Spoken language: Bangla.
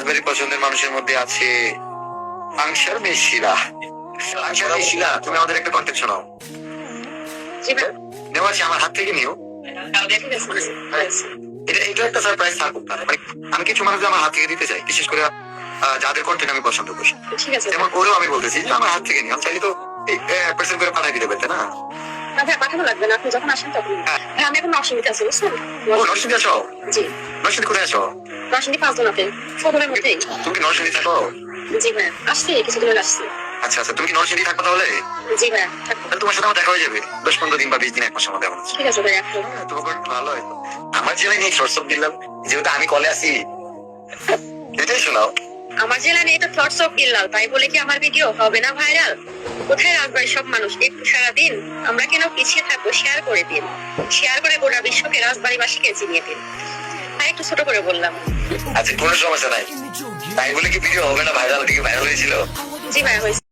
রাজবাড়ির পছন্দের মানুষের মধ্যে আছে মেশিরা মেশিরা তুমি আমাদের একটা কন্টেন্ট শোনাও। নেওয়া আছে আমার হাত থেকে নিও। এটা এটা একটা সারপ্রাইজ থাকুক মানে আমি কিছু মানুষ আমার হাত থেকে দিতে চাই বিশেষ করে যাদের কন্টেন্ট আমি পছন্দ করি। ঠিক আছে। যেমন ওরেও আমি বলতেছি যে আমার হাত থেকে নিও। চাইলে তো এক পার্সেন্ট করে পাঠাই দিতে পারতে না? পাঠানো লাগবে না। আপনি যখন আসেন তখন। ভাই আমি এখন নরসিংদীতে আছি বুঝছেন? নরসিংদী আছো? জি। নরসিংদী কোথায় আছো? নরসিংদী পাঁচ জনাতে সদরের মধ্যেই। তুমি কি নরসিংদী থাকো? জি ভাই আসছি কিছুদিন হলে আসছি। আচ্ছা আচ্ছা তুমি কি নরসিংদী থাকো তাহলে? জি ভাই তাহলে তোমার সাথে আমার দেখা হয়ে যাবে। দশ পনেরো দিন বা বিশ দিন এক মাসের মধ্যে আমার ঠিক আছে ভাই একদম তোমাকে একটু ভালো হয়। আমার জেলায় নিয়ে শর্টস দিলাম। যেহেতু আমি কলে আসি এটাই শোনাও। আমার জেলা নিয়ে তো থটস অফ ইল্লাল তাই বলে কি আমার ভিডিও হবে না ভাইরাল? কোথায় রাখবে সব মানুষ? একটু সারাদিন আমরা কেন পিছিয়ে থাকব? শেয়ার করে দিন। শেয়ার করে গোটা বিশ্বকে রাজবাড়িবাসীকে চিনিয়ে দিন। তাই একটু ছোট করে বললাম। আচ্ছা কোনো সমস্যা নাই। তাই বলে কি ভিডিও হবে না? ভাইরাল থেকে ভাইরাল হয়েছিল? জি ভাই হয়েছে।